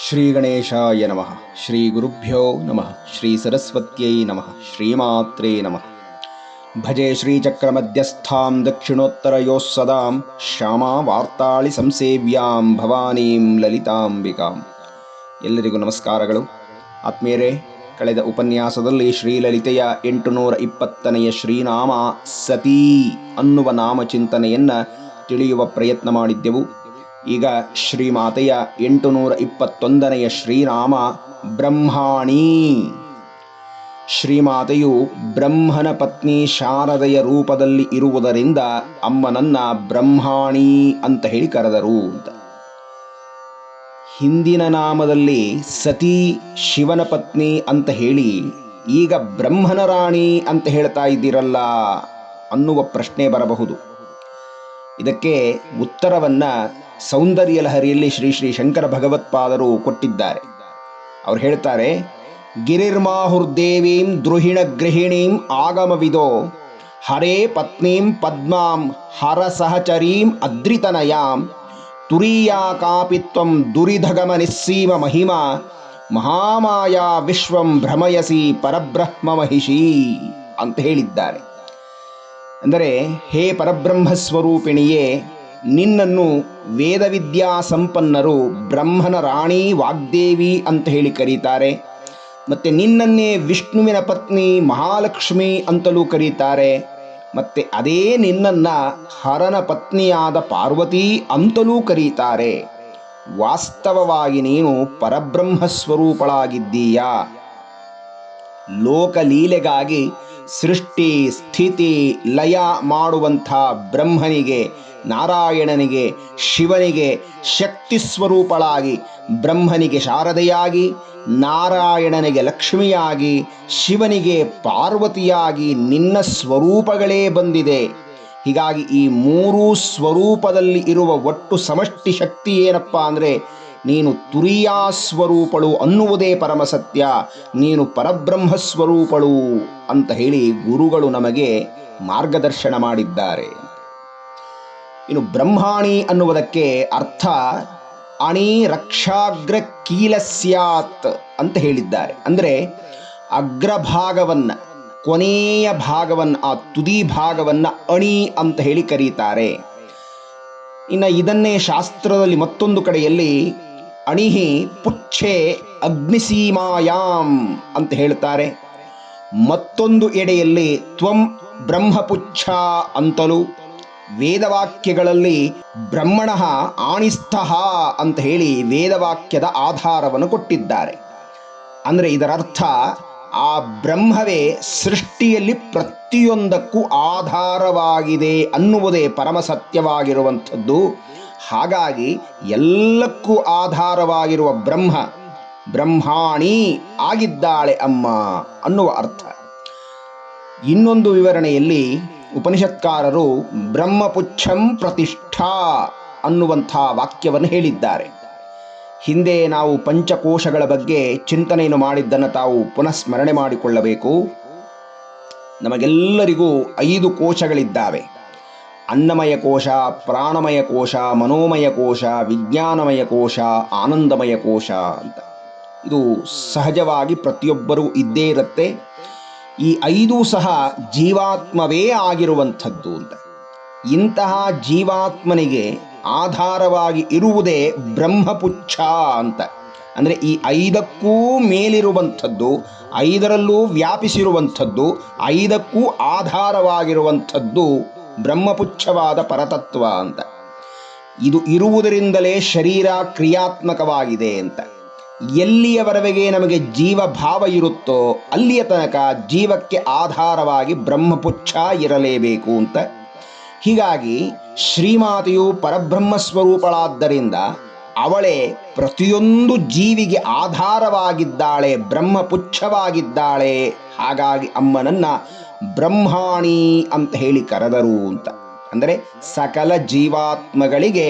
ಶ್ರೀ ಗಣೇಶಾಯ ನಮಃ ಶ್ರೀ ಗುರುಭ್ಯೋ ನಮಃ ಶ್ರೀ ಸರಸ್ವತ್ಯೈ ನಮಃ ಶ್ರೀಮಾತ್ರೇ ನಮಃ ಭಜೆ ಶ್ರೀಚಕ್ರಮಧ್ಯಸ್ಥಾಂ ದಕ್ಷಿಣೋತ್ತರಯೋಃ ಸದಾಂ ಶ್ಯಾಮಾ ವಾರ್ತಾಳಿ ಸಂಸೇವ್ಯಾಂ ಭವಾನೀಂ ಲಲಿತಾಂಬಿಕಾಂ ಎಲ್ಲರಿಗೂ ನಮಸ್ಕಾರಗಳು. ಆತ್ಮೀಯರೇ, ಕಳೆದ ಉಪನ್ಯಾಸದಲ್ಲಿ ಶ್ರೀಲಲಿತೆಯ ಎಂಟುನೂರ ಇಪ್ಪತ್ತನೆಯ ಶ್ರೀನಾಮ ಸತೀ ಅನ್ನುವ ನಾಮಚಿಂತನೆಯನ್ನು ತಿಳಿಯುವ ಪ್ರಯತ್ನ ಮಾಡಿದ್ದೆವು. ಈಗ ಶ್ರೀಮಾತೆಯ ಎಂಟುನೂರ ಇಪ್ಪತ್ತೊಂದನೆಯ ಶ್ರೀರಾಮ ಬ್ರಹ್ಮಾಣಿ. ಶ್ರೀಮಾತೆಯು ಬ್ರಹ್ಮನ ಪತ್ನಿ ಶಾರದೆಯ ರೂಪದಲ್ಲಿ ಇರುವುದರಿಂದ ಅಮ್ಮನನ್ನ ಬ್ರಹ್ಮಾಣಿ ಅಂತ ಹೇಳಿ ಕರೆದರು ಅಂತ. ಹಿಂದಿನ ನಾಮದಲ್ಲಿ ಸತಿ ಶಿವನ ಪತ್ನಿ ಅಂತ ಹೇಳಿ ಈಗ ಬ್ರಹ್ಮನ ರಾಣಿ ಅಂತ ಹೇಳ್ತಾ ಇದ್ದೀರಲ್ಲ ಅನ್ನುವ ಪ್ರಶ್ನೆ ಬರಬಹುದು. ಇದಕ್ಕೆ ಉತ್ತರವನ್ನ ಸೌಂದರ್ಯ ಲಹರಿಯಲ್ಲಿ ಶ್ರೀ ಶ್ರೀ ಶಂಕರ ಭಗವತ್ಪಾದರು ಕೊಟ್ಟಿದ್ದಾರೆ. ಅವ್ರು ಹೇಳ್ತಾರೆ, ಗಿರಿರ್ಮಾಹುರ್ದೇವೀಂ ದ್ರುಹಿಣ ಗೃಹಿಣೀಂ ಆಗಮವಿದೋ, ಹರೇ ಪತ್ನೀಂ ಪದ್ಮಾಂ ಹರ ಸಹಚರೀಂ ಅದ್ರಿತನಯಾಂ, ತುರೀಯಾ ಕಾಪಿತ್ವಂ ದುರಿಧಗಮ ನಿಸ್ಸೀಮ ಮಹಿಮಾ, ಮಹಾಮಾಯಾ ವಿಶ್ವಂ ಭ್ರಮಯಸಿ ಪರಬ್ರಹ್ಮ ಮಹಿಷಿ ಅಂತ ಹೇಳಿದ್ದಾರೆ. ಅಂದರೆ, ಹೇ ಪರಬ್ರಹ್ಮ ಸ್ವರೂಪಿಣಿಯೇ ನಿನ್ನನ್ನು ವೇದವಿದ್ಯಾ ಸಂಪನ್ನರು ಬ್ರಹ್ಮನ ರಾಣಿ ವಾಗ್ದೇವಿ ಅಂತ ಹೇಳಿ ಕರೀತಾರೆ. ಮತ್ತು ನಿನ್ನನ್ನೇ ವಿಷ್ಣುವಿನ ಪತ್ನಿ ಮಹಾಲಕ್ಷ್ಮಿ ಅಂತಲೂ ಕರೀತಾರೆ. ಮತ್ತು ಅದೇ ನಿನ್ನನ್ನು ಹರನ ಪತ್ನಿಯಾದ ಪಾರ್ವತಿ ಅಂತಲೂ ಕರೀತಾರೆ. ವಾಸ್ತವವಾಗಿ ನೀನು ಪರಬ್ರಹ್ಮ ಸ್ವರೂಪಳಾಗಿದ್ದೀಯಾ ಲೋಕಲೀಲೆಗಾಗಿ ಸೃಷ್ಟಿ ಸ್ಥಿತಿ ಲಯ ಮಾಡುವಂಥ ಬ್ರಹ್ಮನಿಗೆ ನಾರಾಯಣನಿಗೆ, ಶಿವನಿಗೆ ಶಕ್ತಿ ಸ್ವರೂಪಳಾಗಿ, ಬ್ರಹ್ಮನಿಗೆ ಶಾರದೆಯಾಗಿ, ನಾರಾಯಣನಿಗೆ ಲಕ್ಷ್ಮಿಯಾಗಿ, ಶಿವನಿಗೆ ಪಾರ್ವತಿಯಾಗಿ ನಿನ್ನ ಸ್ವರೂಪಗಳೇ ಬಂದಿದೆ. ಹೀಗಾಗಿ ಈ ಮೂರೂ ಸ್ವರೂಪದಲ್ಲಿ ಇರುವ ಒಟ್ಟು ಸಮಷ್ಟಿ ಶಕ್ತಿ ಏನಪ್ಪ ಅಂದರೆ, ನೀನು ತುರಿಯಾ ಸ್ವರೂಪಳು ಅನ್ನುವುದೇ ಪರಮಸತ್ಯ, ನೀನು ಪರಬ್ರಹ್ಮ ಸ್ವರೂಪಳು ಅಂತ ಹೇಳಿ ಗುರುಗಳು ನಮಗೆ ಮಾರ್ಗದರ್ಶನ ಮಾಡಿದ್ದಾರೆ. ಇನ್ನು ಬ್ರಹ್ಮಾಣಿ ಅನ್ನುವುದಕ್ಕೆ ಅರ್ಥ ಅಣಿ ರಕ್ಷಾಗ್ರ ಕೀಲಸ್ಯಾತ್ ಅಂತ ಹೇಳಿದ್ದಾರೆ. ಅಂದರೆ ಅಗ್ರಭಾಗವನ್ನ, ಕೊನೆಯ ಭಾಗವನ್ನ, ಆ ತುದಿ ಭಾಗವನ್ನ ಅಣಿ ಅಂತ ಹೇಳಿ ಕರೀತಾರೆ. ಇನ್ನು ಇದನ್ನೇ ಶಾಸ್ತ್ರದಲ್ಲಿ ಮತ್ತೊಂದು ಕಡೆಯಲ್ಲಿ ಅಣಿಹಿ ಪುಚ್ಛೆ ಅಗ್ನಿಸೀಮಾಯಾಮ್ ಅಂತ ಹೇಳ್ತಾರೆ ಮತ್ತೊಂದು ಎಡೆಯಲ್ಲಿ ತ್ವಂ ಬ್ರಹ್ಮಪುಚ್ಛ ಅಂತಲೂ ವೇದವಾಕ್ಯಗಳಲ್ಲಿ ಬ್ರಹ್ಮಣ ಆಣಿಸ್ತಃ ಅಂತ ಹೇಳಿ ವೇದವಾಕ್ಯದ ಆಧಾರವನ್ನು ಕೊಟ್ಟಿದ್ದಾರೆ. ಅಂದರೆ ಇದರರ್ಥ ಆ ಬ್ರಹ್ಮವೇ ಸೃಷ್ಟಿಯಲ್ಲಿ ಪ್ರತಿಯೊಂದಕ್ಕೂ ಆಧಾರವಾಗಿದೆ ಅನ್ನುವುದೇ ಪರಮ ಸತ್ಯವಾಗಿರುವಂಥದ್ದು. ಹಾಗಾಗಿ ಎಲ್ಲಕ್ಕೂ ಆಧಾರವಾಗಿರುವ ಬ್ರಹ್ಮ, ಬ್ರಹ್ಮಾಣಿ ಆಗಿದ್ದಾಳೆ ಅಮ್ಮ ಅನ್ನುವ ಅರ್ಥ. ಇನ್ನೊಂದು ವಿವರಣೆಯಲ್ಲಿ ಉಪನಿಷತ್ಕಾರರು ಬ್ರಹ್ಮಪುಚ್ಛಂ ಪ್ರತಿಷ್ಠಾ ಅನ್ನುವಂಥ ವಾಕ್ಯವನ್ನು ಹೇಳಿದ್ದಾರೆ. ಹಿಂದೆ ನಾವು ಪಂಚಕೋಶಗಳ ಬಗ್ಗೆ ಚಿಂತನೆಯನ್ನು ಮಾಡಿದ್ದನ್ನು ತಾವು ಪುನಃ ಸ್ಮರಣೆ ಮಾಡಿಕೊಳ್ಳಬೇಕು. ನಮಗೆಲ್ಲರಿಗೂ ಐದು ಕೋಶಗಳಿದ್ದಾವೆ. ಅನ್ನಮಯ ಕೋಶ, ಪ್ರಾಣಮಯ ಕೋಶ, ಮನೋಮಯ ಕೋಶ, ವಿಜ್ಞಾನಮಯ ಕೋಶ, ಆನಂದಮಯ ಕೋಶ ಅಂತ. ಇದು ಸಹಜವಾಗಿ ಪ್ರತಿಯೊಬ್ಬರೂ ಇದ್ದೇ ಇರುತ್ತೆ. ಈ ಐದೂ ಸಹ ಜೀವಾತ್ಮವೇ ಆಗಿರುವಂಥದ್ದು ಅಂತ. ಇಂತಹ ಜೀವಾತ್ಮನಿಗೆ ಆಧಾರವಾಗಿ ಇರುವುದೇ ಬ್ರಹ್ಮಪುಚ್ಛ ಅಂತ. ಅಂದರೆ ಈ ಐದಕ್ಕೂ ಮೇಲಿರುವಂಥದ್ದು, ಐದರಲ್ಲೂ ವ್ಯಾಪಿಸಿರುವಂಥದ್ದು, ಐದಕ್ಕೂ ಆಧಾರವಾಗಿರುವಂಥದ್ದು ಬ್ರಹ್ಮಪುಚ್ಛವಾದ ಪರತತ್ವ ಅಂತ. ಇದು ಇರುವುದರಿಂದಲೇ ಶರೀರ ಕ್ರಿಯಾತ್ಮಕವಾಗಿದೆ ಅಂತ. ಎಲ್ಲಿಯವರೆಗೆ ನಮಗೆ ಜೀವ ಭಾವ ಇರುತ್ತೋ ಅಲ್ಲಿಯ ತನಕ ಜೀವಕ್ಕೆ ಆಧಾರವಾಗಿ ಬ್ರಹ್ಮಪುಚ್ಛ ಇರಲೇಬೇಕು ಅಂತ. ಹೀಗಾಗಿ ಶ್ರೀಮಾತೆಯು ಪರಬ್ರಹ್ಮ ಸ್ವರೂಪಳಾದ್ದರಿಂದ ಅವಳೇ ಪ್ರತಿಯೊಂದು ಜೀವಿಗೆ ಆಧಾರವಾಗಿದ್ದಾಳೆ, ಬ್ರಹ್ಮಪುಚ್ಛವಾಗಿದ್ದಾಳೆ. ಹಾಗಾಗಿ ಅಮ್ಮನನ್ನ ಬ್ರಹ್ಮಾಣಿ ಅಂತ ಹೇಳಿ ಕರೆದರು ಅಂತ. ಅಂದರೆ ಸಕಲ ಜೀವಾತ್ಮಗಳಿಗೆ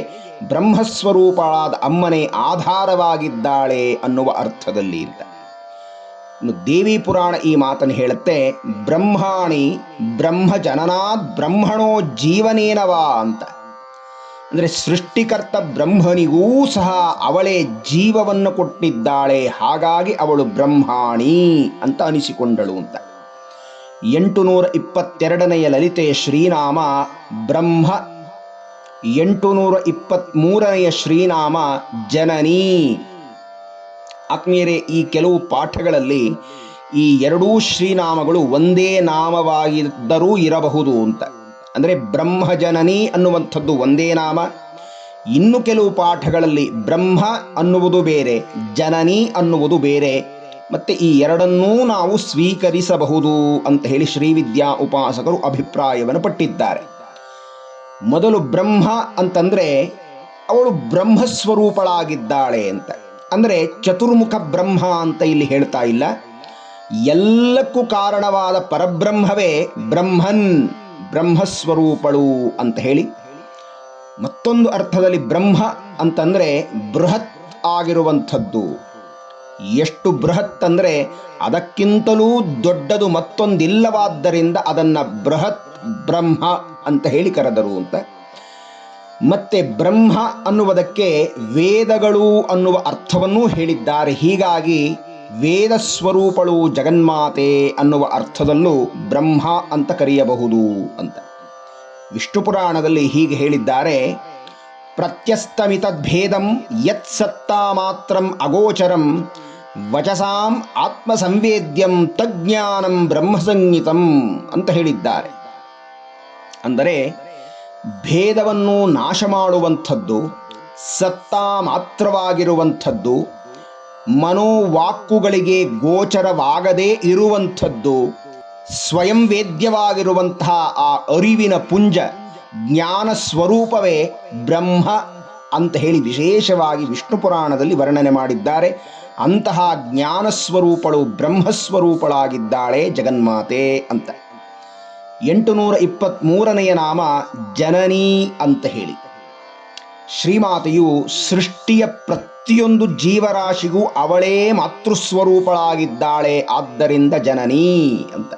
ಬ್ರಹ್ಮಸ್ವರೂಪಳಾದ ಅಮ್ಮನೇ ಆಧಾರವಾಗಿದ್ದಾಳೆ ಅನ್ನುವ ಅರ್ಥದಲ್ಲಿ ಅಂತ ದೇವಿ ಪುರಾಣ ಈ ಮಾತನ್ನು ಹೇಳುತ್ತೆ, ಬ್ರಹ್ಮಾಣಿ ಬ್ರಹ್ಮ ಜನನಾದ್ ಬ್ರಹ್ಮಣೋ ಜೀವನೇನವಾ ಅಂತ. ಅಂದರೆ ಸೃಷ್ಟಿಕರ್ತ ಬ್ರಹ್ಮನಿಗೂ ಸಹ ಅವಳೇ ಜೀವವನ್ನು ಕೊಟ್ಟಿದ್ದಾಳೆ, ಹಾಗಾಗಿ ಅವಳು ಬ್ರಹ್ಮಾಣಿ ಅಂತ ಅನಿಸಿಕೊಂಡಳು ಅಂತ. ಎಂಟು ನೂರ ಇಪ್ಪತ್ತೆರಡನೆಯ ಲಲಿತೆಯ ಶ್ರೀನಾಮ ಬ್ರಹ್ಮ. ಎಂಟು ನೂರ ಇಪ್ಪತ್ತ್ಮೂರನೆಯ ಶ್ರೀನಾಮ ಜನನಿ. ಆತ್ಮೀಯರೇ, ಈ ಕೆಲವು ಪಾಠಗಳಲ್ಲಿ ಈ ಎರಡೂ ಶ್ರೀನಾಮಗಳು ಒಂದೇ ನಾಮವಾಗಿದ್ದರೂ ಇರಬಹುದು ಅಂತ. ಅಂದರೆ ಬ್ರಹ್ಮಜನನಿ ಅನ್ನುವಂಥದ್ದು ಒಂದೇ ನಾಮ. ಇನ್ನು ಕೆಲವು ಪಾಠಗಳಲ್ಲಿ ಬ್ರಹ್ಮ ಅನ್ನುವುದು ಬೇರೆ, ಜನನಿ ಅನ್ನುವುದು ಬೇರೆ ಮತ್ತೆ ಈ ಎರಡನ್ನೂ ನಾವು ಸ್ವೀಕರಿಸಬಹುದು ಅಂತ ಹೇಳಿ ಶ್ರೀವಿದ್ಯಾ ಉಪಾಸಕರು ಅಭಿಪ್ರಾಯವನ್ನು ಪಟ್ಟಿದ್ದಾರೆ. ಮೊದಲು ಬ್ರಹ್ಮ ಅಂತಂದ್ರೆ ಅವಳು ಬ್ರಹ್ಮಸ್ವರೂಪಳಾಗಿದ್ದಾಳೆ ಅಂತ. ಅಂದರೆ ಚತುರ್ಮುಖ ಬ್ರಹ್ಮ ಅಂತ ಇಲ್ಲಿ ಹೇಳ್ತಾ ಇಲ್ಲ. ಎಲ್ಲಕ್ಕೂ ಕಾರಣವಾದ ಪರಬ್ರಹ್ಮವೇ ಬ್ರಹ್ಮನ್, ಬ್ರಹ್ಮಸ್ವರೂಪಳು ಅಂತ ಹೇಳಿ. ಮತ್ತೊಂದು ಅರ್ಥದಲ್ಲಿ ಬ್ರಹ್ಮ ಅಂತಂದ್ರೆ ಬೃಹತ್ ಆಗಿರುವಂಥದ್ದು. ಎಷ್ಟು ಬೃಹತ್ ಅಂದರೆ ಅದಕ್ಕಿಂತಲೂ ದೊಡ್ಡದು ಮತ್ತೊಂದಿಲ್ಲವಾದ್ದರಿಂದ ಅದನ್ನ ಬೃಹತ್ ಬ್ರಹ್ಮ ಅಂತ ಹೇಳಿ ಕರೆದರು ಅಂತ. ಮತ್ತೆ ಬ್ರಹ್ಮ ಅನ್ನುವುದಕ್ಕೆ ವೇದಗಳು ಅನ್ನುವ ಅರ್ಥವನ್ನೂ ಹೇಳಿದ್ದಾರೆ. ಹೀಗಾಗಿ ವೇದ ಸ್ವರೂಪಳು ಜಗನ್ಮಾತೆ ಅನ್ನುವ ಅರ್ಥದಲ್ಲೂ ಬ್ರಹ್ಮ ಅಂತ ಕರೆಯಬಹುದು ಅಂತ. ವಿಷ್ಣು ಪುರಾಣದಲ್ಲಿ ಹೀಗೆ ಹೇಳಿದ್ದಾರೆ. ಪ್ರತ್ಯಸ್ತಮಿತದ್ಭೇದಂ ಯತ್ಸತ್ತಾ ಮಾತ್ರಂ ಅಗೋಚರಂ ವಚಸಾಂ ಆತ್ಮ ಸಂವೇದ್ಯಂ ತಜ್ಞಾನಂ ಬ್ರಹ್ಮಸಂಹಿತಂ ಅಂತ ಹೇಳಿದ್ದಾರೆ. ಅಂದರೆ ಭೇದವನ್ನು ನಾಶ ಮಾಡುವಂಥದ್ದು ಸತ್ತಾ ಮಾತ್ರವಾಗಿರುವಂಥದ್ದು, ಮನೋವಾಕ್ಕುಗಳಿಗೆ ಗೋಚರವಾಗದೇ ಇರುವಂಥದ್ದು, ಸ್ವಯಂ ವೇದ್ಯವಾಗಿರುವಂತಹ ಆ ಅರಿವಿನ ಪುಂಜ, ಜ್ಞಾನ ಸ್ವರೂಪವೇ ಬ್ರಹ್ಮ ಅಂತ ಹೇಳಿ ವಿಶೇಷವಾಗಿ ವಿಷ್ಣು ಪುರಾಣದಲ್ಲಿ ವರ್ಣನೆ ಮಾಡಿದ್ದಾರೆ. ಅಂತಹ ಜ್ಞಾನ ಸ್ವರೂಪಳು ಬ್ರಹ್ಮಸ್ವರೂಪಳಾಗಿದ್ದಾಳೆ ಜಗನ್ಮಾತೆ ಅಂತ. ಎಂಟು ನೂರ ಇಪ್ಪತ್ತ್ಮೂರನೆಯ ನಾಮ ಜನನಿ ಅಂತ ಹೇಳಿ. ಶ್ರೀಮಾತೆಯು ಸೃಷ್ಟಿಯ ಪ್ರತಿಯೊಂದು ಜೀವರಾಶಿಗೂ ಅವಳೇ ಮಾತೃಸ್ವರೂಪಳಾಗಿದ್ದಾಳೆ, ಆದ್ದರಿಂದ ಜನನಿ ಅಂತ.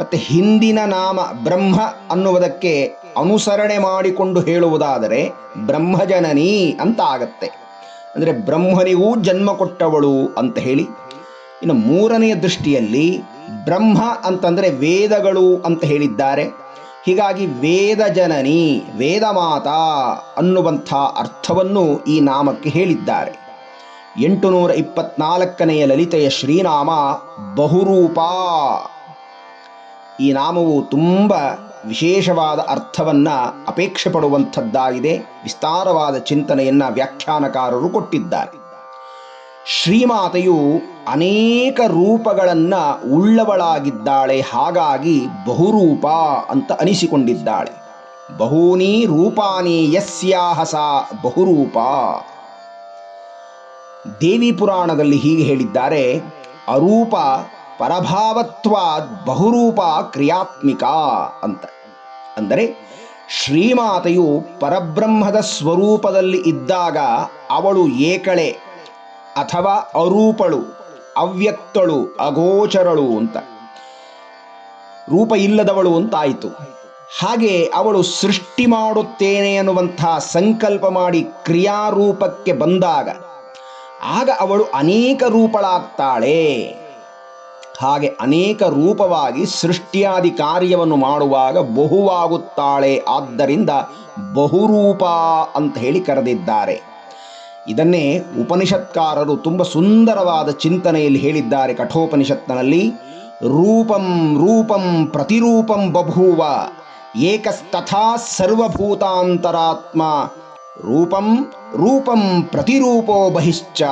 ಮತ್ತೆ ಹಿಂದಿನ ನಾಮ ಬ್ರಹ್ಮ ಅನ್ನುವುದಕ್ಕೆ ಅನುಸರಣೆ ಮಾಡಿಕೊಂಡು ಹೇಳುವುದಾದರೆ ಬ್ರಹ್ಮಜನನಿ ಅಂತ ಆಗತ್ತೆ. ಅಂದರೆ ಬ್ರಹ್ಮನಿಗೂ ಜನ್ಮ ಕೊಟ್ಟವಳು ಅಂತ ಹೇಳಿ, ಇನ್ನು ಮೂರನೆಯ ದೃಷ್ಟಿಯಲ್ಲಿ ಬ್ರಹ್ಮ ಅಂತಂದರೆ ವೇದಗಳು ಅಂತ ಹೇಳಿದ್ದಾರೆ. ಹೀಗಾಗಿ ವೇದ ಜನನಿ ವೇದಮಾತ ಅನ್ನುವಂಥ ಅರ್ಥವನ್ನು ಈ ನಾಮಕ್ಕೆ ಹೇಳಿದ್ದಾರೆ. ಎಂಟು ನೂರ ಇಪ್ಪತ್ನಾಲ್ಕನೆಯ ಲಲಿತೆಯ ಶ್ರೀನಾಮ ಬಹುರೂಪ. ಈ ನಾಮವು ತುಂಬ ವಿಶೇಷವಾದ ಅರ್ಥವನ್ನ ಅಪೇಕ್ಷೆ ಪಡುವಂಥದ್ದಾಗಿದೆ, ವಿಸ್ತಾರವಾದ ಚಿಂತನೆಯನ್ನ ವ್ಯಾಖ್ಯಾನಕಾರರು ಕೊಟ್ಟಿದ್ದಾರೆ. ಶ್ರೀಮಾತೆಯು ಅನೇಕ ರೂಪಗಳನ್ನ ಉಳ್ಳವಳಾಗಿದ್ದಾಳೆ, ಹಾಗಾಗಿ ಬಹುರೂಪ ಅಂತ ಅನಿಸಿಕೊಂಡಿದ್ದಾಳೆ. ಬಹೂನಿ ರೂಪಾನಿ ಯಸ್ಯಾಹಸ ಬಹುರೂಪ. ದೇವಿ ಪುರಾಣದಲ್ಲಿ ಹೀಗೆ ಹೇಳಿದ್ದಾರೆ, ಅರೂಪ ಪರಭಾವತ್ವಾದ್ ಬಹುರೂಪ ಕ್ರಿಯಾತ್ಮಿಕ ಅಂತ. ಅಂದರೆ ಶ್ರೀಮಾತೆಯು ಪರಬ್ರಹ್ಮದ ಸ್ವರೂಪದಲ್ಲಿ ಇದ್ದಾಗ ಅವಳು ಏಕಳೆ ಅಥವಾ ಅರೂಪಳು, ಅವ್ಯಕ್ತಳು, ಅಗೋಚರಳು ಅಂತ. ರೂಪ ಇಲ್ಲದವಳು ಅಂತಾಯಿತು. ಹಾಗೆ ಅವಳು ಸೃಷ್ಟಿ ಮಾಡುತ್ತೇನೆ ಅನ್ನುವಂಥ ಸಂಕಲ್ಪ ಮಾಡಿ ಕ್ರಿಯಾರೂಪಕ್ಕೆ ಬಂದಾಗ ಆಗ ಅವಳು ಅನೇಕ ರೂಪಳಾಗ್ತಾಳೆ. ಹಾಗೆ ಅನೇಕ ರೂಪವಾಗಿ ಸೃಷ್ಟಿಯಾದಿ ಕಾರ್ಯವನ್ನು ಮಾಡುವಾಗ ಬಹುವಾಗುತ್ತಾಳೆ. ಆದ್ದರಿಂದ ಬಹುರೂಪ ಅಂತ ಹೇಳಿ ಕರೆದಿದ್ದಾರೆ. ಇದನ್ನೇ ಉಪನಿಷತ್ಕಾರರು ತುಂಬ ಸುಂದರವಾದ ಚಿಂತನೆಯಲ್ಲಿ ಹೇಳಿದ್ದಾರೆ ಕಠೋಪನಿಷತ್ತಿನಲ್ಲಿ. ರೂಪಂ ರೂಪಂ ಪ್ರತಿರೂಪಂ ಬಭೂವ ಏಕಸ್ತಥಾ ಸರ್ವಭೂತಾಂತರಾತ್ಮ ರೂಪಂ ರೂಪಂ ಪ್ರತಿರೂಪೋ ಬಹಿಶ್ಚ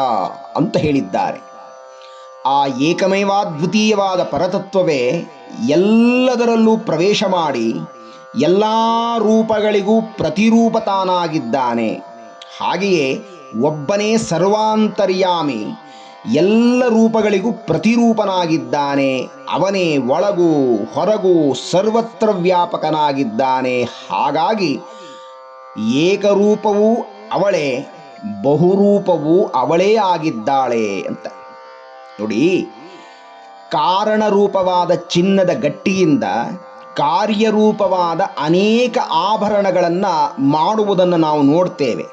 ಅಂತ ಹೇಳಿದ್ದಾರೆ. ಆ ಏಕಮೇವಾದ್ವಿತೀಯವಾದ ಪರತತ್ವವೇ ಎಲ್ಲದರಲ್ಲೂ ಪ್ರವೇಶ ಮಾಡಿ ಎಲ್ಲ ರೂಪಗಳಿಗೂ ಪ್ರತಿರೂಪ ತಾನಾಗಿದ್ದಾನೆ ಹಾಗೆಯೇ ಒಬ್ಬನೇ ಸರ್ವಾಂತರ್ಯಾಮಿ, ಎಲ್ಲ ರೂಪಗಳಿಗೂ ಪ್ರತಿರೂಪನಾಗಿದ್ದಾನೆ. ಅವನೇ ಒಳಗೂ ಹೊರಗೂ ಸರ್ವತ್ರ ವ್ಯಾಪಕನಾಗಿದ್ದಾನೆ. ಹಾಗಾಗಿ ಏಕರೂಪವೂ ಅವಳೇ, ಬಹುರೂಪವೂ ಅವಳೇ ಆಗಿದ್ದಾಳೆ ಅಂತ. ನೋಡಿ, ಕಾರಣರೂಪವಾದ ಚಿನ್ನದ ಗಟ್ಟಿಯಿಂದ ಕಾರ್ಯರೂಪವಾದ ಅನೇಕ ಆಭರಣಗಳನ್ನು ಮಾಡುವುದನ್ನು ನಾವು ನೋಡ್ತೇವೆ.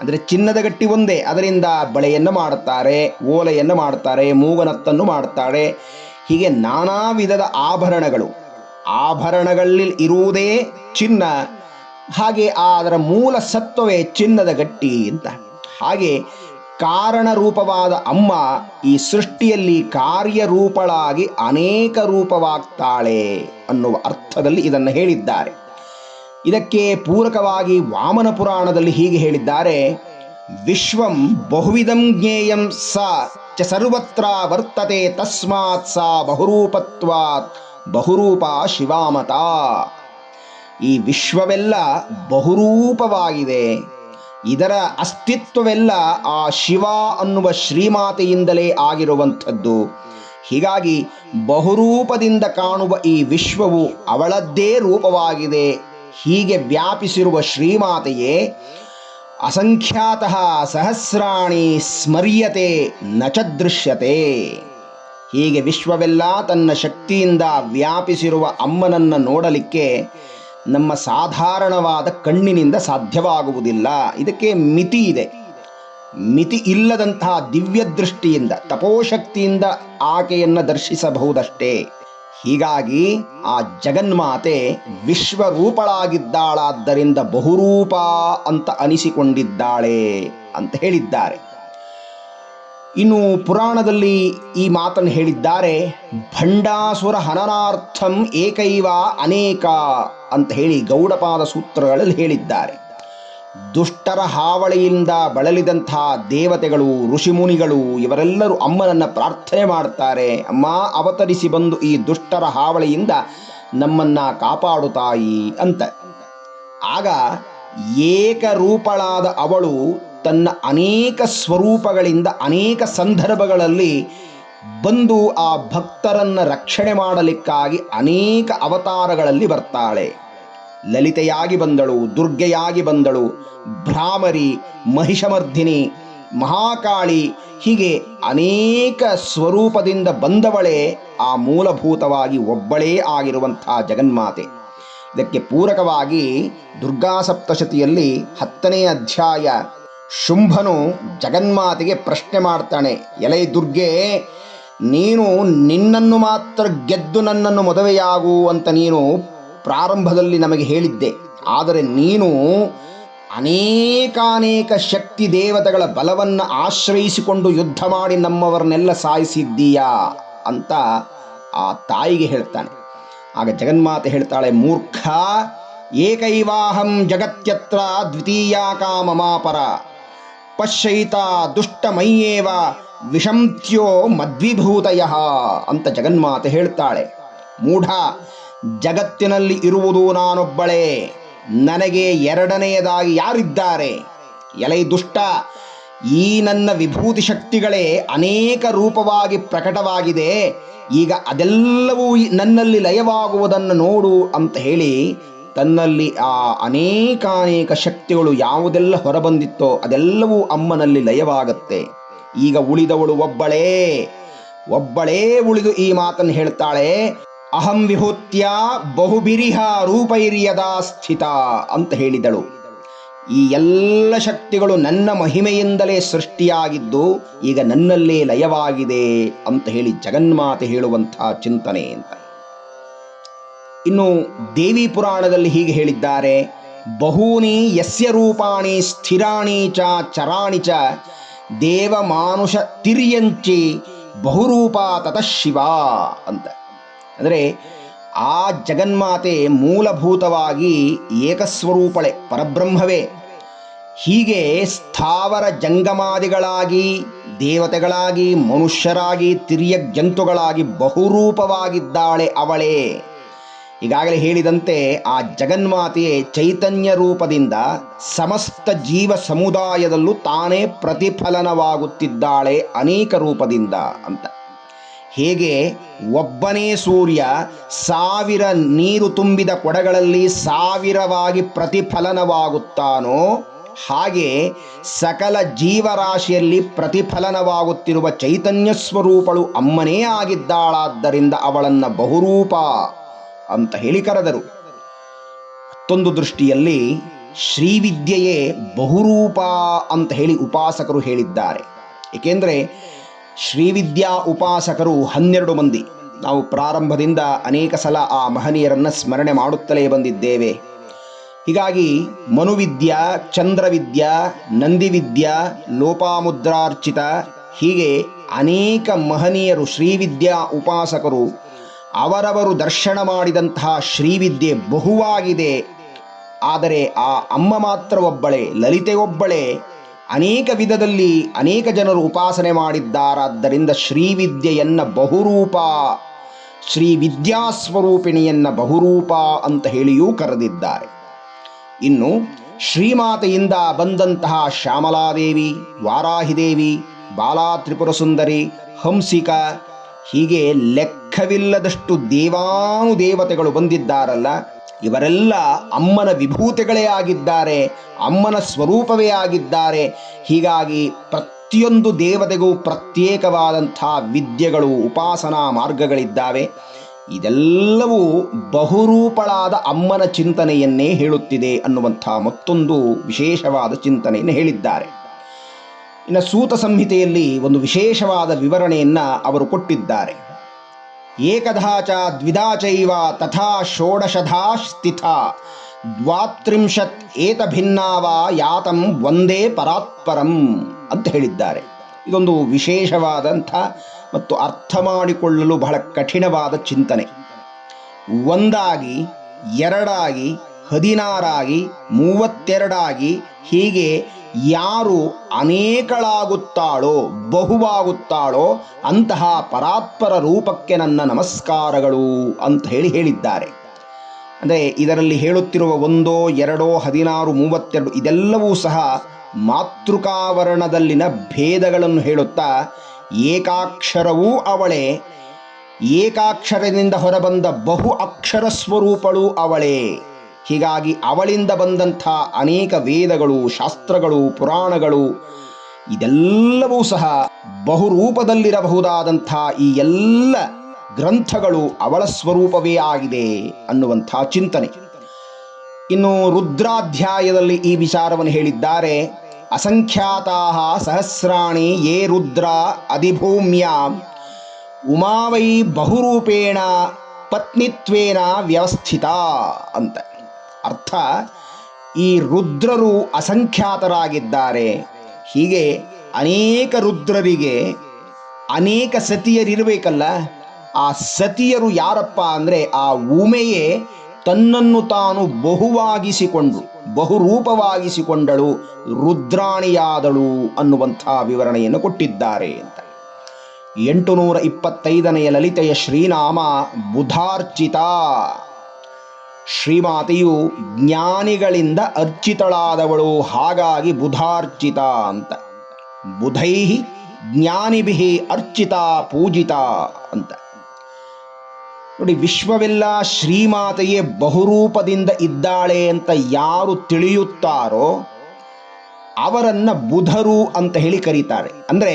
ಅಂದರೆ ಚಿನ್ನದ ಗಟ್ಟಿ ಒಂದೇ, ಅದರಿಂದ ಬಳೆಯನ್ನು ಮಾಡುತ್ತಾರೆ, ಓಲೆಯನ್ನು ಮಾಡುತ್ತಾರೆ, ಮೂಗನತ್ತನ್ನು ಮಾಡುತ್ತಾರೆ. ಹೀಗೆ ನಾನಾ ವಿಧದ ಆಭರಣಗಳು. ಆಭರಣಗಳಲ್ಲಿ ಇರುವುದೇ ಚಿನ್ನ, ಹಾಗೆ ಅದರ ಮೂಲ ಸತ್ವವೇ ಚಿನ್ನದ ಗಟ್ಟಿ ಅಂತ. ಹಾಗೆ ಕಾರಣ ರೂಪವಾದ ಅಮ್ಮ ಈ ಸೃಷ್ಟಿಯಲ್ಲಿ ಕಾರ್ಯರೂಪಳಾಗಿ ಅನೇಕ ರೂಪವಾಗ್ತಾಳೆ ಅನ್ನುವ ಅರ್ಥದಲ್ಲಿ ಇದನ್ನು ಹೇಳಿದ್ದಾರೆ. ಇದಕ್ಕೆ ಪೂರಕವಾಗಿ ವಾಮನ ಪುರಾಣದಲ್ಲಿ ಹೀಗೆ ಹೇಳಿದ್ದಾರೆ, ವಿಶ್ವಂ ಬಹುವಿಧಂ ಜ್ಞೇಯಂ ಸ ಚ ಸರ್ವತ್ರ ವರ್ತತೆ ತಸ್ಮಾತ್ ಸಾ ಬಹುರೂಪತ್ವಾತ್ ಬಹುರೂಪ ಶಿವಾಮತ. ಈ ವಿಶ್ವವೆಲ್ಲ ಬಹುರೂಪವಾಗಿದೆ. ಇದರ ಅಸ್ತಿತ್ವವೆಲ್ಲ ಆ ಶಿವ ಅನ್ನುವ ಶ್ರೀಮಾತೆಯಿಂದಲೇ ಆಗಿರುವಂಥದ್ದು. ಹೀಗಾಗಿ ಬಹುರೂಪದಿಂದ ಕಾಣುವ ಈ ವಿಶ್ವವು ಅವಳದ್ದೇ ರೂಪವಾಗಿದೆ. ಹೀಗೆ ವ್ಯಾಪಿಸಿರುವ ಶ್ರೀಮಾತೆಯೇ, ಅಸಂಖ್ಯಾತಃ ಸಹಸ್ರಾಣಿ ಸ್ಮರ್ಯತೆ ನಚ ದೃಶ್ಯತೆ ಹೀಗೆ ವಿಶ್ವವೆಲ್ಲ ತನ್ನ ಶಕ್ತಿಯಿಂದ ವ್ಯಾಪಿಸಿರುವ ಅಮ್ಮನನ್ನು ನೋಡಲಿಕ್ಕೆ ನಮ್ಮ ಸಾಧಾರಣವಾದ ಕಣ್ಣಿನಿಂದ ಸಾಧ್ಯವಾಗುವುದಿಲ್ಲ. ಇದಕ್ಕೆ ಮಿತಿ ಇದೆ. ಮಿತಿ ಇಲ್ಲದಂತಹ ದಿವ್ಯ ದೃಷ್ಟಿಯಿಂದ ತಪೋಶಕ್ತಿಯಿಂದ ಆಕೆಯನ್ನು ದರ್ಶಿಸಬಹುದಷ್ಟೇ. ಹೀಗಾಗಿ ಆ ಜಗನ್ಮಾತೆ ವಿಶ್ವರೂಪಳಾಗಿದ್ದಾಳಾದ್ದರಿಂದ ಬಹುರೂಪ ಅಂತ ಅನಿಸಿಕೊಂಡಿದ್ದಾಳೆ ಅಂತ ಹೇಳಿದ್ದಾರೆ. ಇನ್ನು ಪುರಾಣದಲ್ಲಿ ಈ ಮಾತನ್ನು ಹೇಳಿದ್ದಾರೆ, ಭಂಡಾಸುರ ಹನನಾರ್ಥಂ ಏಕೈವ ಅನೇಕ ಅಂತ ಹೇಳಿ ಗೌಡಪಾದ ಸೂತ್ರಗಳಲ್ಲಿ ಹೇಳಿದ್ದಾರೆ. ದುಷ್ಟರ ಹಾವಳಿಯಿಂದ ಬಳಲಿದಂಥ ದೇವತೆಗಳು, ಋಷಿಮುನಿಗಳು, ಇವರೆಲ್ಲರೂ ಅಮ್ಮನನ್ನು ಪ್ರಾರ್ಥನೆ ಮಾಡ್ತಾರೆ. ಅಮ್ಮ, ಅವತರಿಸಿ ಬಂದು ಈ ದುಷ್ಟರ ಹಾವಳಿಯಿಂದ ನಮ್ಮನ್ನ ಕಾಪಾಡು ತಾಯಿ ಅಂತ. ಆಗ ಏಕರೂಪಳಾದ ಅವಳು ತನ್ನ ಅನೇಕ ಸ್ವರೂಪಗಳಿಂದ ಅನೇಕ ಸಂದರ್ಭಗಳಲ್ಲಿ ಬಂದು ಆ ಭಕ್ತರನ್ನು ರಕ್ಷಣೆ ಮಾಡಲಿಕ್ಕಾಗಿ ಅನೇಕ ಅವತಾರಗಳಲ್ಲಿ ಬರ್ತಾಳೆ. ಲಲಿತೆಯಾಗಿ ಬಂದಳು, ದುರ್ಗೆಯಾಗಿ ಬಂದಳು, ಭ್ರಾಮರಿ ಮಹಿಷಮರ್ಧಿನಿ ಮಹಾಕಾಳಿ ಹೀಗೆ ಅನೇಕ ಸ್ವರೂಪದಿಂದ ಬಂದವಳೇ ಆ ಮೂಲಭೂತವಾಗಿ ಒಬ್ಬಳೇ ಆಗಿರುವಂತಹ ಜಗನ್ಮಾತೆ. ಇದಕ್ಕೆ ಪೂರಕವಾಗಿ ದುರ್ಗಾ ಸಪ್ತಶತಿಯಲ್ಲಿ ಹತ್ತನೇ ಅಧ್ಯಾಯ ಶುಂಭನು ಜಗನ್ಮಾತೆಗೆ ಪ್ರಶ್ನೆ ಮಾಡ್ತಾನೆ, ಎಲೈ ದುರ್ಗೆ, ನೀನು ನಿನ್ನನ್ನು ಮಾತ್ರ ಗೆದ್ದು ನನ್ನನ್ನು ಮದುವೆಯಾಗು ಅಂತ ನೀನು ಪ್ರಾರಂಭದಲ್ಲಿ ನಮಗೆ ಹೇಳಿದ್ದೆ. ಆದರೆ ನೀನು ಅನೇಕಾನೇಕ ಶಕ್ತಿ ದೇವತೆಗಳ ಬಲವನ್ನು ಆಶ್ರಯಿಸಿಕೊಂಡು ಯುದ್ಧ ಮಾಡಿ ನಮ್ಮವರನ್ನೆಲ್ಲ ಸಾಯಿಸಿದ್ದೀಯಾ? ಅಂತ ಆ ತಾಯಿಗೆ ಹೇಳ್ತಾನೆ. ಆಗ ಜಗನ್ಮಾತೆ ಹೇಳ್ತಾಳೆ, ಮೂರ್ಖ, ಏಕೈವಾಹಂ ಜಗತ್ಯತ್ರ ದ್ವಿತೀಯ ಕಾಮಮಾಪರ. ಪಶ್ಯೈತ ದುಷ್ಟಮಯ್ಯೇವ ವಿಷಂತ್ಯೋ ಮದ್ವಿಭೂತಯ ಅಂತ ಜಗನ್ಮಾತೆ ಹೇಳ್ತಾಳೆ. ಮೂಢ, ಜಗತ್ತಿನಲ್ಲಿ ಇರುವುದು ನಾನೊಬ್ಬಳೇ, ನನಗೆ ಎರಡನೆಯದಾಗಿ ಯಾರಿದ್ದಾರೆ? ಎಲೈ ದುಷ್ಟ, ಈ ನನ್ನ ವಿಭೂತಿ ಶಕ್ತಿಗಳೇ ಅನೇಕ ರೂಪವಾಗಿ ಪ್ರಕಟವಾಗಿದೆ, ಈಗ ಅದೆಲ್ಲವೂ ನನ್ನಲ್ಲಿ ಲಯವಾಗುವುದನ್ನು ನೋಡು ಅಂತ ಹೇಳಿ ತನ್ನಲ್ಲಿ ಆ ಅನೇಕಾನೇಕ ಶಕ್ತಿಗಳು ಯಾವುದೆಲ್ಲ ಹೊರಬಂದಿತ್ತೋ ಅದೆಲ್ಲವೂ ಅಮ್ಮನಲ್ಲಿ ಲಯವಾಗತ್ತೆ. ಈಗ ಉಳಿದವಳು ಒಬ್ಬಳೇ. ಒಬ್ಬಳೇ ಉಳಿದು ಈ ಮಾತನ್ನು ಹೇಳ್ತಾಳೆ. ಅಹಂ ವಿಭೂತ್ಯ ಬಹುಬಿರಿಹ ರೂಪೈರ್ಯದ ಸ್ಥಿತ ಅಂತ ಹೇಳಿದಳು. ಈ ಎಲ್ಲ ಶಕ್ತಿಗಳು ನನ್ನ ಮಹಿಮೆಯಿಂದಲೇ ಸೃಷ್ಟಿಯಾಗಿದ್ದು ಈಗ ನನ್ನಲ್ಲೇ ಲಯವಾಗಿದೆ ಅಂತ ಹೇಳಿ ಜಗನ್ಮಾತೆ ಹೇಳುವಂತಹ ಚಿಂತನೆ ಅಂತ. ಇನ್ನು ದೇವಿ ಪುರಾಣದಲ್ಲಿ ಹೀಗೆ ಹೇಳಿದ್ದಾರೆ, ಬಹೂನಿ ಯಸ್ಯ ರೂಪಾಣಿ ಸ್ಥಿರಾಣಿ ಚ ಚರಾಣಿ ಚ, ದೇವ ಮಾನುಷ ತಿರ್ಯಂಚಿ ಬಹುರೂಪ ತತಃ ಶಿವ ಅಂತ. ಅಂದರೆ ಆ ಜಗನ್ಮಾತೆ ಮೂಲಭೂತವಾಗಿ ಏಕಸ್ವರೂಪಳೆ, ಪರಬ್ರಹ್ಮವೇ. ಹೀಗೆ ಸ್ಥಾವರ ಜಂಗಮಾದಿಗಳಾಗಿ, ದೇವತೆಗಳಾಗಿ, ಮನುಷ್ಯರಾಗಿ ತಿರ್ಯ ಜಂತುಗಳಾಗಿ ಬಹುರೂಪವಾಗಿದ್ದಾಳೆ ಅವಳೇ. ಈಗಾಗಲೇ ಹೇಳಿದಂತೆ ಆ ಜಗನ್ಮಾತೆಯೇ ಚೈತನ್ಯ ರೂಪದಿಂದ ಸಮಸ್ತ ಜೀವ ಸಮುದಾಯದಲ್ಲೂ ತಾನೇ ಪ್ರತಿಫಲನವಾಗುತ್ತಿದ್ದಾಳೆ ಅನೇಕ ರೂಪದಿಂದ ಅಂತ. ಹೇಗೆ ಒಬ್ಬನೇ ಸೂರ್ಯ ಸಾವಿರ ನೀರು ತುಂಬಿದ ಕೊಡಗಳಲ್ಲಿ ಸಾವಿರವಾಗಿ ಪ್ರತಿಫಲನವಾಗುತ್ತಾನೋ, ಹಾಗೆ ಸಕಲ ಜೀವರಾಶಿಯಲ್ಲಿ ಪ್ರತಿಫಲನವಾಗುತ್ತಿರುವ ಚೈತನ್ಯ ಸ್ವರೂಪಳು ಅಮ್ಮನೇ ಆಗಿದ್ದಾಳಾದ್ದರಿಂದ ಅವಳನ್ನು ಬಹುರೂಪ ಅಂತ ಹೇಳಿ ಕರೆದರು. ಮತ್ತೊಂದು ದೃಷ್ಟಿಯಲ್ಲಿ ಶ್ರೀವಿದ್ಯೆಯೇ ಬಹುರೂಪ ಅಂತ ಹೇಳಿ ಉಪಾಸಕರು ಹೇಳಿದ್ದಾರೆ. ಏಕೆಂದರೆ ಶ್ರೀವಿದ್ಯಾ ಉಪಾಸಕರು ಹನ್ನೆರಡು ಮಂದಿ. ನಾವು ಪ್ರಾರಂಭದಿಂದ ಅನೇಕ ಸಲ ಆ ಮಹನೀಯರನ್ನು ಸ್ಮರಣೆ ಮಾಡುತ್ತಲೇ ಬಂದಿದ್ದೇವೆ. ಹೀಗಾಗಿ ಮನುವಿದ್ಯಾ, ಚಂದ್ರವಿದ್ಯಾ, ನಂದಿವಿದ್ಯಾ, ಲೋಪಾಮುದ್ರಾರ್ಚಿತ ಹೀಗೆ ಅನೇಕ ಮಹನೀಯರು ಶ್ರೀವಿದ್ಯಾ ಉಪಾಸಕರು ಅವರವರು ದರ್ಶನ ಮಾಡಿದಂತಹ ಶ್ರೀವಿದ್ಯೆ ಬಹುವಾಗಿದೆ. ಆದರೆ ಆ ಅಮ್ಮ ಮಾತ್ರ ಒಬ್ಬಳೆ ಲಲಿತೆ ಒಬ್ಬಳೇ ಅನೇಕ ವಿಧದಲ್ಲಿ ಅನೇಕ ಜನರು ಉಪಾಸನೆ ಮಾಡಿದ್ದಾರಾದ್ದರಿಂದ ಶ್ರೀವಿದ್ಯೆಯನ್ನ ಬಹುರೂಪ, ಶ್ರೀ ವಿದ್ಯಾಸ್ವರೂಪಿಣಿಯನ್ನ ಬಹುರೂಪ ಅಂತ ಹೇಳಿಯೂ ಕರೆದಿದ್ದಾರೆ. ಇನ್ನು ಶ್ರೀಮಾತೆಯಿಂದ ಬಂದಂತಹ ಶ್ಯಾಮಲಾದೇವಿ, ವಾರಾಹಿದೇವಿ, ಬಾಲಾ ತ್ರಿಪುರ ಸುಂದರಿ ಹಂಸಿಕ ಹೀಗೆ ಲೆಕ್ಕವಿಲ್ಲದಷ್ಟು ದೇವಾನುದೇವತೆಗಳು ಬಂದಿದ್ದಾರಲ್ಲ, ಇವರೆಲ್ಲ ಅಮ್ಮನ ವಿಭೂತಿಗಳೇ ಆಗಿದ್ದಾರೆ, ಅಮ್ಮನ ಸ್ವರೂಪವೇ ಆಗಿದ್ದಾರೆ. ಹೀಗಾಗಿ ಪ್ರತಿಯೊಂದು ದೇವತೆಗೂ ಪ್ರತ್ಯೇಕವಾದಂಥ ವಿದ್ಯೆಗಳು, ಉಪಾಸನಾ ಮಾರ್ಗಗಳಿದ್ದಾವೆ. ಇದೆಲ್ಲವೂ ಬಹುರೂಪಳಾದ ಅಮ್ಮನ ಚಿಂತನೆಯನ್ನೇ ಹೇಳುತ್ತಿದೆ ಅನ್ನುವಂಥ ಮತ್ತೊಂದು ವಿಶೇಷವಾದ ಚಿಂತನೆಯನ್ನು ಹೇಳಿದ್ದಾರೆ. ಇನ್ನು ಸೂತ ಸಂಹಿತೆಯಲ್ಲಿ ಒಂದು ವಿಶೇಷವಾದ ವಿವರಣೆಯನ್ನು ಅವರು ಕೊಟ್ಟಿದ್ದಾರೆ. ಏಕಧಾ ಚ ದ್ವಿಧಾ ಚೈವ ತಥಾ ಷೋಡಶಧಾ ಸ್ಥಿತ ದ್ವಾತ್ರಿಂಶತ್ ಏತ ಭಿನ್ನಾವ ಯಾತಂ ಒಂದೇ ಪರಾತ್ಪರಂ ಅಂತ ಹೇಳಿದ್ದಾರೆ. ಇದೊಂದು ವಿಶೇಷವಾದಂಥ ಮತ್ತು ಅರ್ಥ ಮಾಡಿಕೊಳ್ಳಲು ಬಹಳ ಕಠಿಣವಾದ ಚಿಂತನೆ. ಒಂದಾಗಿ, ಎರಡಾಗಿ, ಹದಿನಾರಾಗಿ, ಮೂವತ್ತೆರಡಾಗಿ ಹೀಗೆ ಯಾರು ಅನೇಕಳಾಗುತ್ತಾಳೋ, ಬಹುವಾಗುತ್ತಾಳೋ, ಅಂತಹ ಪರಾತ್ಪರ ರೂಪಕ್ಕೆ ನನ್ನ ನಮಸ್ಕಾರಗಳು ಅಂತ ಹೇಳಿ ಹೇಳಿದ್ದಾರೆ. ಅಂದರೆ ಇದರಲ್ಲಿ ಹೇಳುತ್ತಿರುವ ಒಂದೋ, ಎರಡೋ, ಹದಿನಾರು, ಮೂವತ್ತೆರಡು ಇದೆಲ್ಲವೂ ಸಹ ಮಾತೃಕಾವರಣದಲ್ಲಿನ ಭೇದಗಳನ್ನು ಹೇಳುತ್ತಾ, ಏಕಾಕ್ಷರವೂ ಅವಳೇ, ಏಕಾಕ್ಷರದಿಂದ ಹೊರಬಂದ ಬಹು ಅಕ್ಷರ ಸ್ವರೂಪಳು ಅವಳೇ. ಹೀಗಾಗಿ ಅವಳಿಂದ ಬಂದಂಥ ಅನೇಕ ವೇದಗಳು, ಶಾಸ್ತ್ರಗಳು, ಪುರಾಣಗಳು ಇದೆಲ್ಲವೂ ಸಹ ಬಹುರೂಪದಲ್ಲಿರಬಹುದಾದಂಥ ಈ ಎಲ್ಲ ಗ್ರಂಥಗಳು ಅವಳ ಸ್ವರೂಪವೇ ಆಗಿದೆ ಅನ್ನುವಂಥ ಚಿಂತನೆ. ಇನ್ನು ರುದ್ರಾಧ್ಯಾಯದಲ್ಲಿ ಈ ವಿಚಾರವನ್ನು ಹೇಳಿದ್ದಾರೆ. ಅಸಂಖ್ಯಾತಾ ಸಹಸ್ರಾಣಿ ಯೇ ರುದ್ರ ಅಧಿಭೂಮ್ಯ ಉಮಾವೈ ಬಹುರೂಪೇಣ ಪತ್ನಿತ್ವೇನ ವ್ಯವಸ್ಥಿತ ಅಂತ. ಅರ್ಥ, ಈ ರುದ್ರರು ಅಸಂಖ್ಯಾತರಾಗಿದ್ದಾರೆ. ಹೀಗೆ ಅನೇಕ ರುದ್ರರಿಗೆ ಅನೇಕ ಸತಿಯರಿರಬೇಕಲ್ಲ ಆ ಸತಿಯರು ಯಾರಪ್ಪ ಅಂದರೆ ಆ ಉಮೆಯೇ ತನ್ನನ್ನು ತಾನು ಬಹುವಾಗಿಸಿಕೊಂಡು ಬಹುರೂಪವಾಗಿಸಿಕೊಂಡಳು, ರುದ್ರಾಣಿಯಾದಳು ಅನ್ನುವಂಥ ವಿವರಣೆಯನ್ನು ಕೊಟ್ಟಿದ್ದಾರೆ ಅಂತ. ಎಂಟು ನೂರ ಇಪ್ಪತ್ತೈದನೆಯ ಲಲಿತೆಯ ಶ್ರೀನಾಮ ಬುಧಾರ್ಚಿತ. ಶ್ರೀಮಾತೆಯು ಜ್ಞಾನಿಗಳಿಂದ ಅರ್ಚಿತಳಾದವಳು, ಹಾಗಾಗಿ ಬುಧಾರ್ಚಿತ ಅಂತ. ಬುಧೈ ಜ್ಞಾನಿಭಿ ಅರ್ಚಿತ ಪೂಜಿತ ಅಂತ. ನೋಡಿ, ವಿಶ್ವವೆಲ್ಲ ಶ್ರೀಮಾತೆಯೇ ಬಹುರೂಪದಿಂದ ಇದ್ದಾಳೆ ಅಂತ ಯಾರು ತಿಳಿಯುತ್ತಾರೋ ಅವರನ್ನು ಬುಧರು ಅಂತ ಹೇಳಿ ಕರೀತಾರೆ. ಅಂದರೆ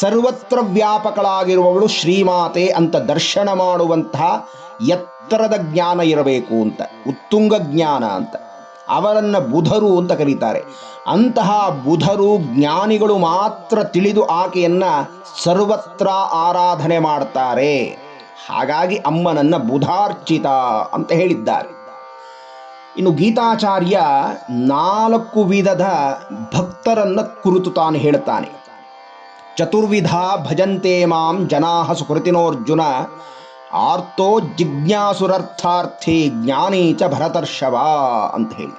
ಸರ್ವತ್ರ ವ್ಯಾಪಕಳಾಗಿರುವವಳು ಶ್ರೀಮಾತೆ ಅಂತ ದರ್ಶನ ಮಾಡುವಂತಹ ಎತ್ತರದ ಜ್ಞಾನ ಇರಬೇಕು ಅಂತ, ಉತ್ತುಂಗ ಜ್ಞಾನ ಅಂತ. ಅವರನ್ನು ಬುಧರು ಅಂತ ಕರೀತಾರೆ. ಅಂತಹ ಬುಧರು, ಜ್ಞಾನಿಗಳು ಮಾತ್ರ ತಿಳಿದು ಆಕೆಯನ್ನ ಸರ್ವತ್ರ ಆರಾಧನೆ ಮಾಡ್ತಾರೆ. ಹಾಗಾಗಿ ಅಮ್ಮನನ್ನ ಬುಧಾರ್ಚಿತ ಅಂತ ಹೇಳಿದ್ದಾರೆ. ಇನ್ನು ಗೀತಾಚಾರ್ಯ ನಾಲ್ಕು ವಿಧದ ಭಕ್ತರನ್ನ ಕುರಿತು ತಾನು ಹೇಳ್ತಾನೆ. ಚತುರ್ವಿಧ ಭಜಂತೆ ಮಾಂ ಜನಾಹ ಸುಕೃತಿನೋರ್ಜುನ ಆರ್ತೋ ಜಿಜ್ಞಾಸುರರ್ಥಾರ್ಥಿ ಜ್ಞಾನೀಚ ಚ ಭರತರ್ಷವ ಅಂತ ಹೇಳಿ.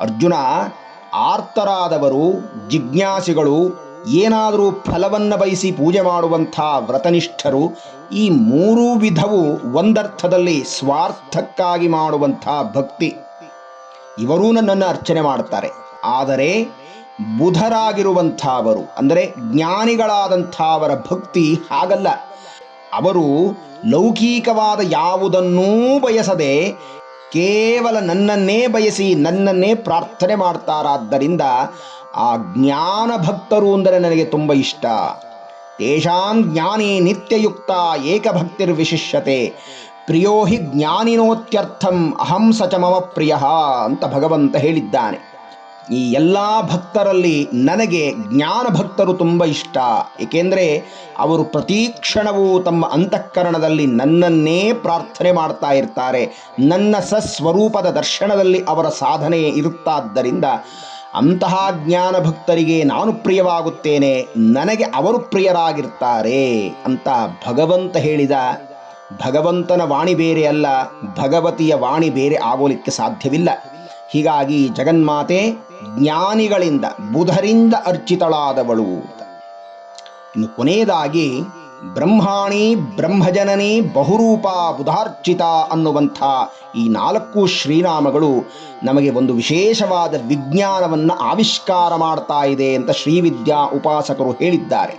ಅರ್ಜುನ ಆರ್ತರಾದವರು, ಜಿಜ್ಞಾಸಿಗಳು ಏನಾದರೂ ಫಲವನ್ನು ಬಯಸಿ ಪೂಜೆ ಮಾಡುವಂಥ ವ್ರತನಿಷ್ಠರು ಈ ಮೂರೂ ವಿಧವು ಒಂದರ್ಥದಲ್ಲಿ ಸ್ವಾರ್ಥಕ್ಕಾಗಿ ಮಾಡುವಂಥ ಭಕ್ತಿ. ಇವರೂ ನನ್ನನ್ನು ಅರ್ಚನೆ ಮಾಡುತ್ತಾರೆ. ಆದರೆ ಬುಧರಾಗಿರುವಂಥವರು, ಅಂದರೆ ಜ್ಞಾನಿಗಳಾದಂಥವರ ಭಕ್ತಿ ಹಾಗಲ್ಲ. ಅವರು ಲೌಕಿಕವಾದ ಯಾವುದನ್ನೂ ಬಯಸದೆ ಕೇವಲ ನನ್ನನ್ನೇ ಬಯಸಿ ನನ್ನನ್ನೇ ಪ್ರಾರ್ಥನೆ ಮಾಡ್ತಾರಾದ್ದರಿಂದ ಆ ಜ್ಞಾನ ಭಕ್ತರು ಅಂದರೆ ನನಗೆ ತುಂಬ ಇಷ್ಟ. ತೇಷಾಂ ಜ್ಞಾನಿ ನಿತ್ಯಯುಕ್ತ ಏಕಭಕ್ತಿರ್ವಿಶಿಷ್ಯತೆ ಪ್ರಿಯೋ ಹಿ ಜ್ಞಾನಿನೋತ್ಯರ್ಥಂ ಅಹಂ ಸಚ ಮಮ ಪ್ರಿಯ ಅಂತ ಭಗವಂತ ಹೇಳಿದ್ದಾನೆ. ಈ ಎಲ್ಲ ಭಕ್ತರಲ್ಲಿ ನನಗೆ ಜ್ಞಾನ ಭಕ್ತರು ತುಂಬ ಇಷ್ಟ. ಏಕೆಂದರೆ ಅವರು ಪ್ರತಿ ಕ್ಷಣವೂ ತಮ್ಮ ಅಂತಃಕರಣದಲ್ಲಿ ನನ್ನನ್ನೇ ಪ್ರಾರ್ಥನೆ ಮಾಡ್ತಾ ಇರ್ತಾರೆ. ನನ್ನ ಸಸ್ವರೂಪದ ದರ್ಶನದಲ್ಲಿ ಅವರ ಸಾಧನೆ ಇರುತ್ತಾದ್ದರಿಂದ ಅಂತಹ ಜ್ಞಾನ ಭಕ್ತರಿಗೆ ನಾನು ಪ್ರಿಯವಾಗುತ್ತೇನೆ. ನನಗೆ ಅವರು ಪ್ರಿಯರಾಗಿರ್ತಾರೆ ಅಂತ ಭಗವಂತ ಹೇಳಿದ. ಭಗವಂತನ ವಾಣಿ ಬೇರೆ ಅಲ್ಲ, ಭಗವತಿಯ ವಾಣಿ ಬೇರೆ ಆಗೋಲಿಕ್ಕೆ ಸಾಧ್ಯವಿಲ್ಲ. ಹೀಗಾಗಿ ಜಗನ್ಮಾತೆ ಜ್ಞಾನಿಗಳಿಂದ, ಬುಧರಿಂದ ಅರ್ಚಿತಳಾದವಳು ಇನ್ನು ಕೊನೆಯದಾಗಿ, ಬ್ರಹ್ಮಾಣಿ ಬ್ರಹ್ಮಜನನಿ ಬಹುರೂಪ ಬುಧಾರ್ಚಿತ ಅನ್ನುವಂಥ ಈ ನಾಲ್ಕು ಶ್ರೀನಾಮಗಳು ನಮಗೆ ಒಂದು ವಿಶೇಷವಾದ ವಿಜ್ಞಾನವನ್ನು ಆವಿಷ್ಕಾರ ಮಾಡ್ತಾ ಇದೆ ಅಂತ ಶ್ರೀವಿದ್ಯಾ ಉಪಾಸಕರು ಹೇಳಿದ್ದಾರೆ.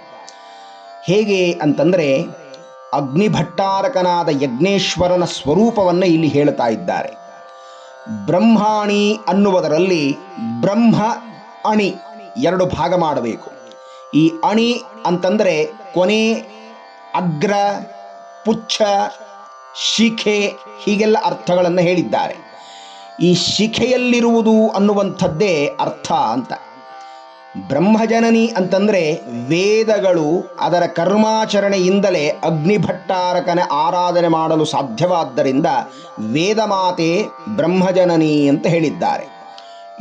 ಹೇಗೆ ಅಂತಂದರೆ, ಅಗ್ನಿಭಟ್ಟಾರಕನಾದ ಯಜ್ಞೇಶ್ವರನ ಸ್ವರೂಪವನ್ನು ಇಲ್ಲಿ ಹೇಳ್ತಾ ಇದ್ದಾರೆ. ಬ್ರಹ್ಮಾಣಿ ಅನ್ನುವುದರಲ್ಲಿ ಬ್ರಹ್ಮ, ಅಣಿ ಎರಡು ಭಾಗ ಮಾಡಬೇಕು. ಈ ಅಣಿ ಅಂತಂದರೆ ಕೊನೆ, ಅಗ್ರ, ಪುಚ್ಛ, ಶಿಖೆ ಹೀಗೆಲ್ಲ ಅರ್ಥಗಳನ್ನು ಹೇಳಿದ್ದಾರೆ. ಈ ಶಿಖೆಯಲ್ಲಿರುವುದು ಅನ್ನುವಂಥದ್ದೇ ಅರ್ಥ ಅಂತ. ಬ್ರಹ್ಮಜನನಿ ಅಂತಂದರೆ ವೇದಗಳು ಅದರ ಕರ್ಮಾಚರಣೆಯಿಂದಲೇ ಅಗ್ನಿಭಟ್ಟಾರಕನ ಆರಾಧನೆ ಮಾಡಲು ಸಾಧ್ಯವಾದ್ದರಿಂದ ವೇದಮಾತೆ ಬ್ರಹ್ಮಜನನಿ ಅಂತ ಹೇಳಿದ್ದಾರೆ.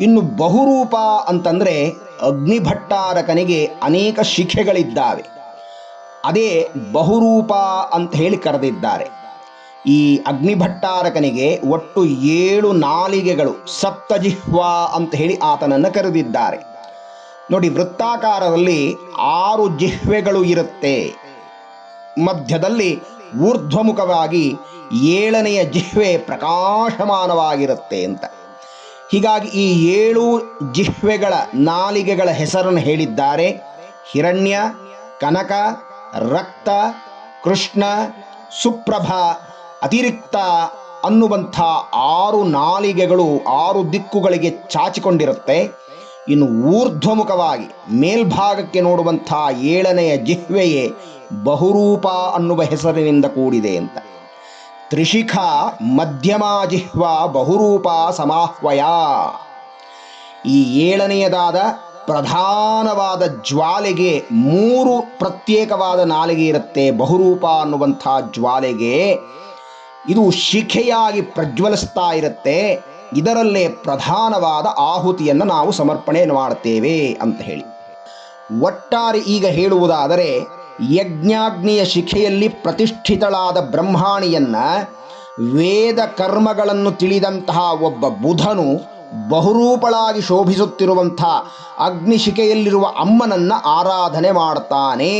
ಇನ್ನು ಬಹುರೂಪ ಅಂತಂದರೆ ಅಗ್ನಿಭಟ್ಟಾರಕನಿಗೆ ಅನೇಕ ಶಿಖೆಗಳಿದ್ದಾವೆ. ಅದೇ ಬಹುರೂಪ ಅಂತ ಹೇಳಿ ಕರೆದಿದ್ದಾರೆ. ಈ ಅಗ್ನಿಭಟ್ಟಾರಕನಿಗೆ ಒಟ್ಟು ಏಳು ನಾಲಿಗೆಗಳು ಸಪ್ತಜಿಹ್ವಾ ಅಂತ ಹೇಳಿ ಆತನನ್ನು ಕರೆದಿದ್ದಾರೆ. ನೋಡಿ, ವೃತ್ತಾಕಾರದಲ್ಲಿ ಆರು ಜಿಹ್ವೆಗಳು ಇರುತ್ತೆ. ಮಧ್ಯದಲ್ಲಿ ಊರ್ಧ್ವಮುಖವಾಗಿ ಏಳನೆಯ ಜಿಹ್ವೆ ಪ್ರಕಾಶಮಾನವಾಗಿರುತ್ತೆ ಅಂತ. ಹೀಗಾಗಿ ಈ ಏಳು ಜಿಹ್ವೆಗಳ ನಾಲಿಗೆಗಳ ಹೆಸರನ್ನು ಹೇಳಿದ್ದಾರೆ. ಹಿರಣ್ಯ, ಕನಕ, ರಕ್ತ, ಕೃಷ್ಣ, ಸುಪ್ರಭ, ಅತಿರಿಕ್ತ ಅನ್ನುವಂಥ ಆರು ನಾಲಿಗೆಗಳು ಆರು ದಿಕ್ಕುಗಳಿಗೆ ಚಾಚಿಕೊಂಡಿರುತ್ತೆ. ಇನ್ನು ಊರ್ಧ್ವಮುಖವಾಗಿ ಮೇಲ್ಭಾಗಕ್ಕೆ ನೋಡುವಂಥ ಏಳನೆಯ ಜಿಹ್ವೆಯೇ ಬಹುರೂಪ ಅನ್ನುವ ಹೆಸರಿನಿಂದ ಕೂಡಿದೆ ಅಂತ. ತ್ರಿಶಿಖಾ ಮಧ್ಯಮಾ ಜಿಹ್ವ ಬಹುರೂಪ ಸಮಾಹ್ವಯ. ಈ ಏಳನೆಯದಾದ ಪ್ರಧಾನವಾದ ಜ್ವಾಲೆಗೆ ಮೂರು ಪ್ರತ್ಯೇಕವಾದ ನಾಲಿಗೆ ಇರುತ್ತೆ ಬಹುರೂಪ ಅನ್ನುವಂಥ ಜ್ವಾಲೆಗೆ. ಇದು ಶಿಖೆಯಾಗಿ ಪ್ರಜ್ವಲಿಸ್ತಾ ಇರುತ್ತೆ. ಇದರಲ್ಲೇ ಪ್ರಧಾನವಾದ ಆಹುತಿಯನ್ನು ನಾವು ಸಮರ್ಪಣೆ ಮಾಡ್ತೇವೆ ಅಂತ ಹೇಳಿ. ಒಟ್ಟಾರೆ ಈಗ ಹೇಳುವುದಾದರೆ ಯಜ್ಞಾಗ್ನಿಯ ಶಿಖೆಯಲ್ಲಿ ಪ್ರತಿಷ್ಠಿತಳಾದ ಬ್ರಹ್ಮಾಣಿಯನ್ನ ವೇದ ಕರ್ಮಗಳನ್ನು ತಿಳಿದಂತಹ ಒಬ್ಬ ಬುಧನು ಬಹುರೂಪಳಾಗಿ ಶೋಭಿಸುತ್ತಿರುವಂಥ ಅಗ್ನಿಶಿಖೆಯಲ್ಲಿರುವ ಅಮ್ಮನನ್ನ ಆರಾಧನೆ ಮಾಡ್ತಾನೆ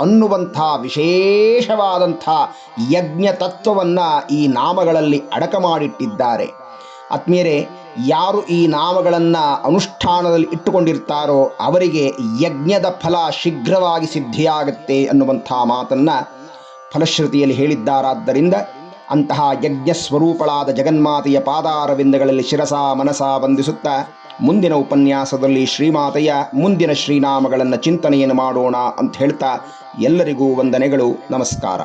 ಅನ್ನುವಂಥ ವಿಶೇಷವಾದಂಥ ಯಜ್ಞ ತತ್ವವನ್ನು ಈ ನಾಮಗಳಲ್ಲಿ ಅಡಕ ಮಾಡಿಟ್ಟಿದ್ದಾರೆ ಆತ್ಮೀಯರೇ ಯಾರು ಈ ನಾಮಗಳನ್ನು ಅನುಷ್ಠಾನದಲ್ಲಿ ಇಟ್ಟುಕೊಂಡಿರ್ತಾರೋ ಅವರಿಗೆ ಯಜ್ಞದ ಫಲ ಶೀಘ್ರವಾಗಿ ಸಿದ್ಧಿಯಾಗುತ್ತೆ ಅನ್ನುವಂಥ ಮಾತನ್ನು ಫಲಶ್ರುತಿಯಲ್ಲಿ ಹೇಳಿದ್ದಾರಾದ್ದರಿಂದ ಅಂತಹ ಯಜ್ಞ ಸ್ವರೂಪಳಾದ ಜಗನ್ಮಾತೆಯ ಪಾದಾರವಿಂದಗಳಲ್ಲಿ ಶಿರಸ ಮನಸ ಬಂಧಿಸುತ್ತಾ ಮುಂದಿನ ಉಪನ್ಯಾಸದಲ್ಲಿ ಶ್ರೀಮಾತೆಯ ಮುಂದಿನ ಶ್ರೀನಾಮಗಳನ್ನು ಚಿಂತನೆಯನ್ನು ಮಾಡೋಣ ಅಂತ ಹೇಳ್ತಾ ಎಲ್ಲರಿಗೂ ವಂದನೆಗಳು, ನಮಸ್ಕಾರ.